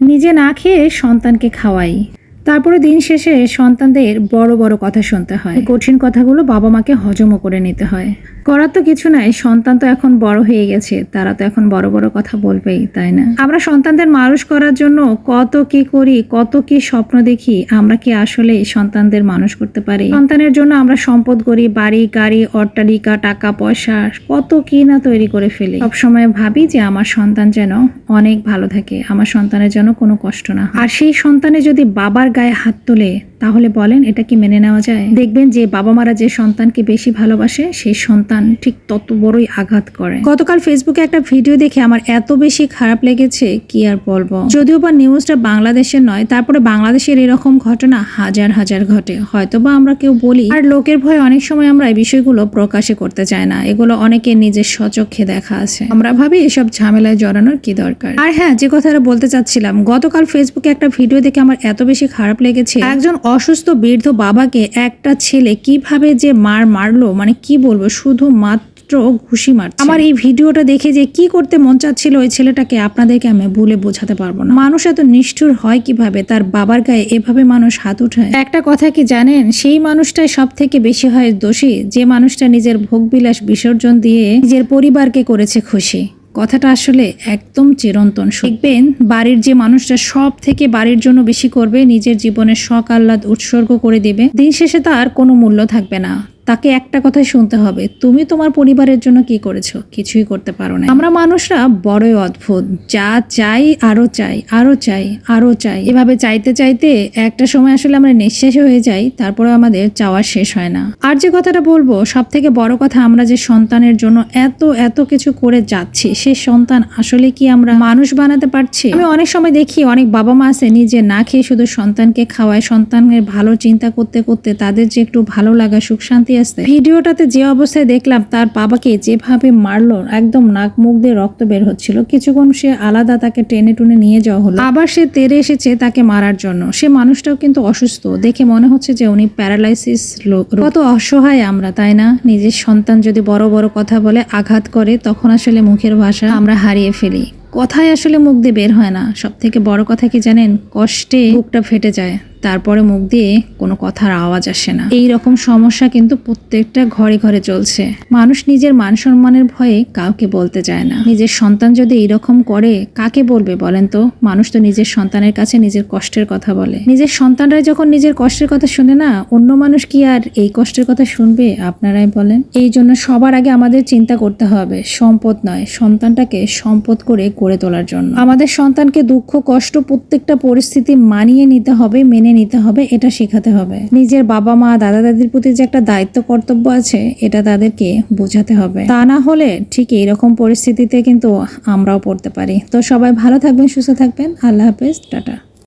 নিজে না খেয়ে সন্তানকে খাওয়াই। তারপরে দিন শেষে সন্তানদের বড় বড় কথা শুনতে হয়। কঠিন কথাগুলো বাবা মাকে হজমও করে নিতে হয়। করার তো কিছু নাই, সন্তান তো এখন বড় হয়ে গেছে, তারা তো এখন বড় বড় কথা বলবেই, তাই না? আমরা সন্তানদের মানুষ করার জন্য কত কি করি, কত কি স্বপ্ন দেখি, আমরা কি আসলে সন্তানদের মানুষ করতে পারি? সন্তানের জন্য আমরা সম্পদ করি, বাড়ি, গাড়ি, অট্টালিকা, টাকা, পয়সা, কত কি না তৈরি করে ফেলি। সবসময় ভাবি যে আমার সন্তান যেন অনেক ভালো থাকে, আমার সন্তানের যেন কোনো কষ্ট না আর সেই সন্তানে যদি বাবার গায়ে হাত তোলে। তাহলে বলেন, এটা কি মেনে নেওয়া যায়? দেখবেন যে বাবা মারা যে সন্তানকে বেশি ভালোবাসে, সেই সন্তান ঠিক তত বড়ই আঘাত করে। গতকাল ফেসবুকে একটা ভিডিও দেখে আমার এত বেশি খারাপ লেগেছে, কি আর বলব? যদিও বা নিউজটা বাংলাদেশের নয়, তারপরে বাংলাদেশের এরকম ঘটনা হাজার হাজার ঘটে। হয়তো বা আমরা কেউ বলি, আর লোকের ভয়ে অনেক সময় আমরা এই বিষয়গুলো প্রকাশে করতে চাই না। এগুলো অনেকে নিজের স্বচক্ষে দেখা আছে। আমরা ভাবি এসব ঝামেলায় জড়ানোর কি দরকার? আর হ্যাঁ যে কথাটা বলতে চাচ্ছিলাম, গতকাল ফেসবুকে একটা ভিডিও দেখে আমার এত বেশি খারাপ লেগেছে, একজন অসুস্থ বৃদ্ধ বাবাকে একটা ছেলে কীভাবে যে মার মারলো মানে কি বলব শুধু মাত্র ঘুষি মারছে। আমার এই ভিডিওটা দেখে যে কি করতে মন চাচ্ছিল ওই ছেলেটাকে আপনাদেরকে আমি বলে বোঝাতে পারব না। মানুষ এত নিষ্ঠুর হয় কীভাবে? তার বাবার গায়ে এভাবে মানুষ হাত উঠায় একটা কথা কি জানেন? সেই মানুষটাই সব থেকে বেশি হয় দোষী। যে মানুষটা নিজের ভোগবিলাস বিসর্জন দিয়ে নিজের পরিবারকে করেছে খুশি। কথাটা আসলে একদম চিরন্তন দেখবেন বাড়ির যে মানুষটা সব থেকে বাড়ির জন্য বেশি করবে, নিজের জীবনের শখ আহ্লাদ উৎসর্গ করে দেবে। দিন শেষে তার কোনো মূল্য থাকবে না। তাকে একটা কথাই শুনতে হবে, তুমি তোমার পরিবারের জন্য কি করেছ? কিছুই করতে পারো না আমরা মানুষরা বড়ই অদ্ভুত, যা চাই আরও চাই আরও চাই আরও চাই। এভাবে চাইতে চাইতে একটা সময় আসলে আমরা নিঃশেষ হয়ে যাই তারপরে আমাদের চাওয়া শেষ হয় না। আর যে কথাটা বলব সব থেকে বড় কথা আমরা যে সন্তানের জন্য এত এত কিছু করে যাচ্ছি, সে সন্তান আসলে কি আমরা মানুষ বানাতে পারছি? আমি অনেক সময় দেখি অনেক বাবা মা আছে নিজে না খেয়ে শুধু সন্তানকে খাওয়ায় সন্তানের ভালো চিন্তা করতে করতে তাদের যে একটু ভালো লাগা, সুখ শান্তি আসতে। ভিডিওটাতে যে অবস্থায় দেখলাম, তার বাবাকে যেভাবে মারলো, একদম নাক মুখ দিয়ে রক্ত বের হচ্ছিল। কিছুক্ষণ সে আলাদা তাকে টেনে টুনে নিয়ে যাওয়া হলো। আবার সে তেরে এসেছে তাকে মারার জন্য। সে মানুষটাও কিন্তু অসুস্থ। দেখে মনে হচ্ছে যে উনি প্যারালাইসিস কত অসহায় আমরা, তাই না? নিজের সন্তান যদি বড় বড় কথা বলে আঘাত করে, তখন আসলে মুখের ভাষা আমরা হারিয়ে ফেলি। কথায় আসলে মুখ দিয়ে বের হয় না। সব থেকে বড় কথা কি জানেন? কষ্টে বুকটা ফেটে যায়। তারপরে মুখ দিয়ে কোনো কথার আওয়াজ আসে না। এই রকম সমস্যা কিন্তু প্রত্যেকটা ঘরে ঘরে চলছে। মানুষ নিজের মান সম্মানের ভয়ে কাউকে বলতে চায় না। নিজের সন্তান যদি এইরকম করে, কাকে বলবে বলেন তো? মানুষ তো নিজের সন্তানের কাছে নিজের কষ্টের কথা বলে। নিজের সন্তানরাই যখন নিজের কষ্টের কথা শুনে না, অন্য মানুষ কি আর এই কষ্টের কথা শুনবে, আপনারাই বলেন? এই জন্য সবার আগে আমাদের চিন্তা করতে হবে, সম্পদ নয়, সন্তানটাকে সম্পদ করে গড়ে তোলার জন্য। আমাদের সন্তানকে দুঃখ, কষ্ট প্রত্যেকটা পরিস্থিতি মানিয়ে নিতে হবে মেনে নিতে হবে, এটা শেখাতে হবে। নিজের বাবা মা দাদা দাদির প্রতি যে একটা দায়িত্ব কর্তব্য আছে, এটা তাদেরকে বোঝাতে হবে। তা না হলে ঠিক এইরকম পরিস্থিতিতে কিন্তু আমরাও পড়তে পারি। তো সবাই ভালো থাকবেন, সুস্থ থাকবেন। আল্লাহ হাফেজ, টাটা।